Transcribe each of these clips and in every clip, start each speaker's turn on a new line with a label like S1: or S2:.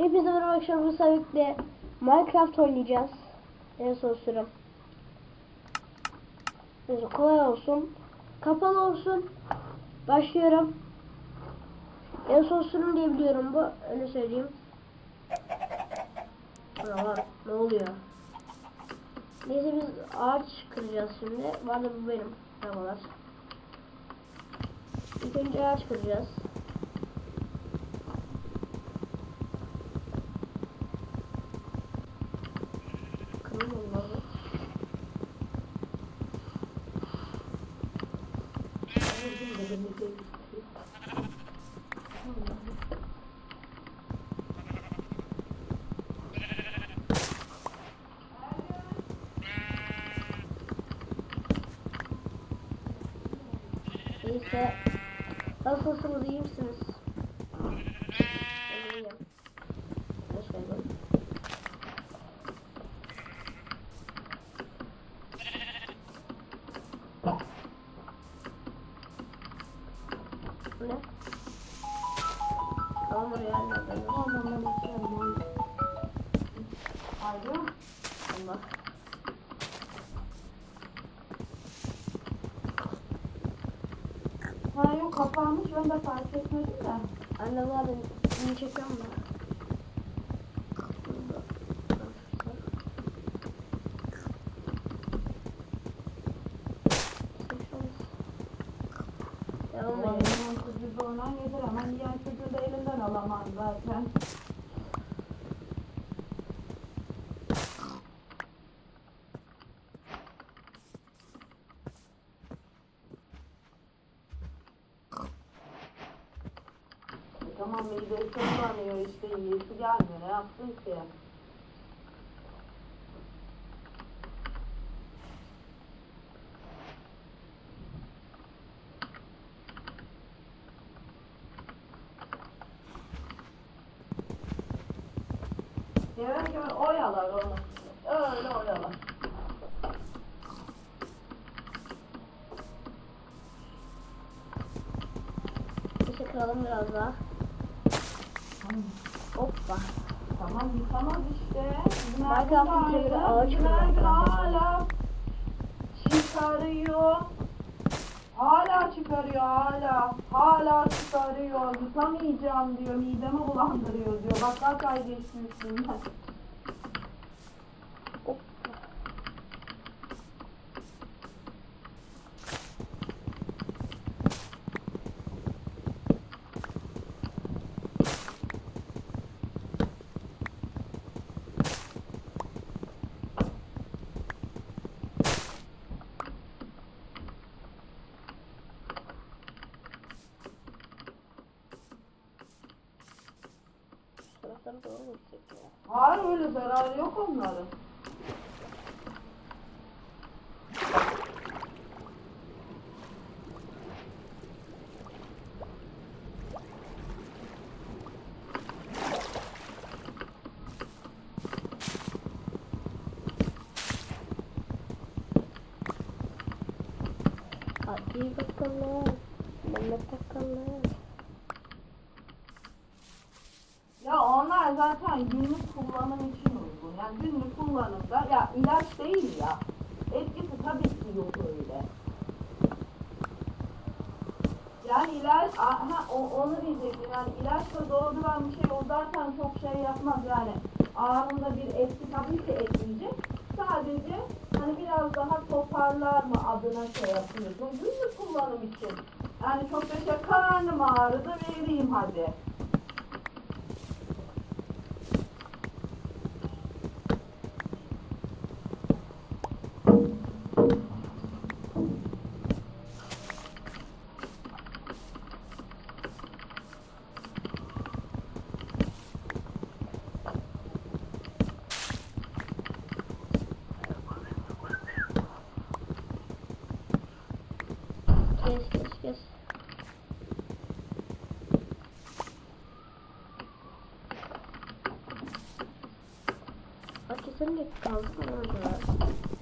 S1: Hepinize merhaba arkadaşlar bu sebeple Minecraft oynayacağız. En son sürüm. Neyse kolay olsun. Kapalı olsun. Başlıyorum. En son sürüm diye biliyorum bu. Öyle söyleyeyim. Buralar ne oluyor? Neyse biz ağaç kıracağız şimdi. Bu arada bu benim. Merhabalar. İlk önce ağaç kıracağız. Neyse. Nasılsınız iyi misiniz?
S2: Kapanmış ben de fark etmedim de.
S1: Anne var ben bunu çekiyorum da.
S2: Kızı zorlan yeter ama diğer çocuğu da elinden alamaz zaten. E Tamam midesi kullanıyor işte yiyesi gelmiyor ne yapsın ki? Yavaş yavaş oyalar onu. Öyle oyalar.
S1: İşte kıralım biraz daha. Hoppa.
S2: Tamam yıkamaz işte.
S1: Ağaç
S2: Günaydın
S1: kırmak.
S2: hala çıkarıyor. Hala çıkarıyor hala. Hala çıkarıyor. Yıkamayacağım diyor. Midemi bulandırıyor diyor. Bak kaç ay geçti
S1: Şu taraflara doğru gidecek ya?
S2: Hayır öyle zararı yok onların.
S1: Hadi bakalım. Mehmet bakalım.
S2: Ya zaten günlük kullanım için uygun. Yani günlük kullanımda ya ilaç değil ya. Etkisi tabii ki yok öyle. Yani ilaç, aha, o, onu diyecektim yani ilaçla dolduran bir şey o zaten çok şey yapmaz yani anında bir etki tabii ki etmeyecek. Sadece hani biraz daha toparlar mı adına şey yapıyorsun. Günlük kullanım için. Yani çok da şey karnım ağrıdı vereyim hadi.
S1: Kesinlikle kalsın orada. Artalım.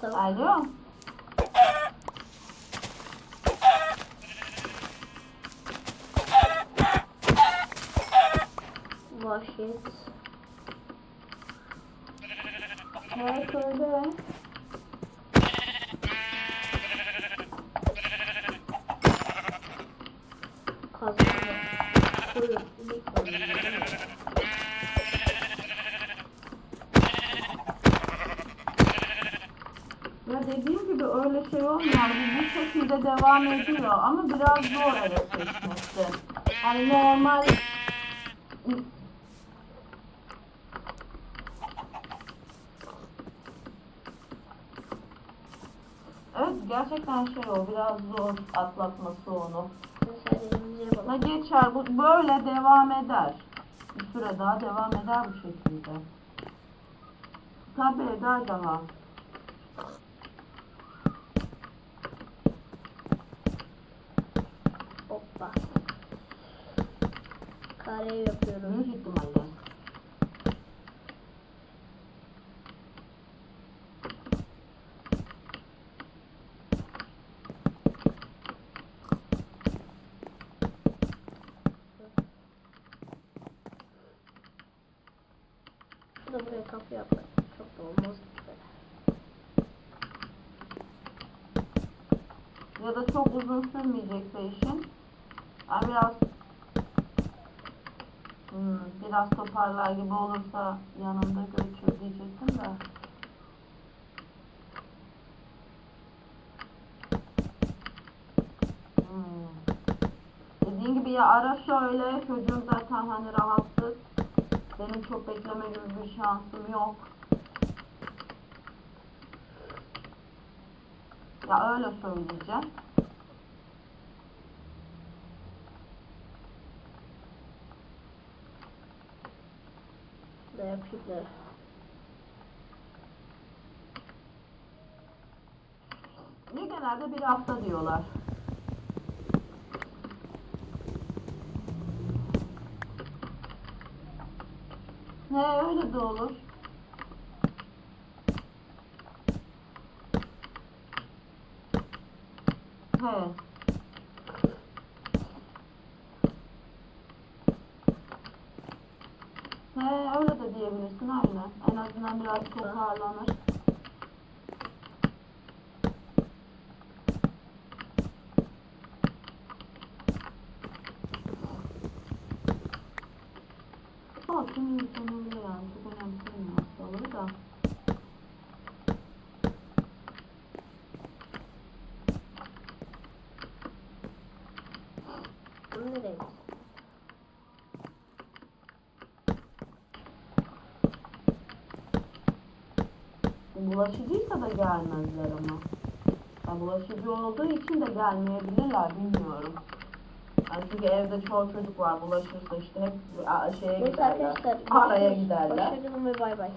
S2: Alo.
S1: Vahşet.
S2: Evet söyle.
S1: Kazandı. Koyun.
S2: Ya dediğim gibi öyle şey olmuyor. Bu bu şekilde devam ediyor ama biraz zor evet seçmesi. Yani normal Evet gerçekten şey o biraz zor atlatması onu.
S1: Yapalım.
S2: geçer bu böyle devam eder. Bir süre daha devam eder bu şekilde. Tabii eder daha.
S1: Hoppa. Kare yapıyorum.
S2: Büyük ihtimalle.
S1: Da buraya kapı yapmak. Çok da olmaz.
S2: Ya da çok uzun sürmeyecekse işin. Yani biraz biraz toparlar gibi olursa yanımda götür diyecektim de. Hmm. Dediğin gibi ya ara şöyle çocuğum zaten hani rahatsız. Benim çok bekleme gibi bir şansım yok. Ya öyle söyleyeceğim.
S1: Yapayım da.
S2: Ne genelde bir hafta diyorlar. Ne öyle de olur. He. Diyebilirsin aynen. En azından biraz toparlanır. Ama kimi insan öyle yani çok önemsemiyor hastalığı da.
S1: Bunu nereye gitsin?
S2: Bulaşıcıysa da gelmezler ama. Ya bulaşıcı olduğu için de gelmeyebilirler bilmiyorum. Yani çünkü evde çoğu çocuk var bulaşırsa işte hep şeye
S1: Neyse
S2: giderler.
S1: arkadaşlar.
S2: Araya
S1: görüşürüz.
S2: giderler.
S1: Hoşçakalın ve bay bay.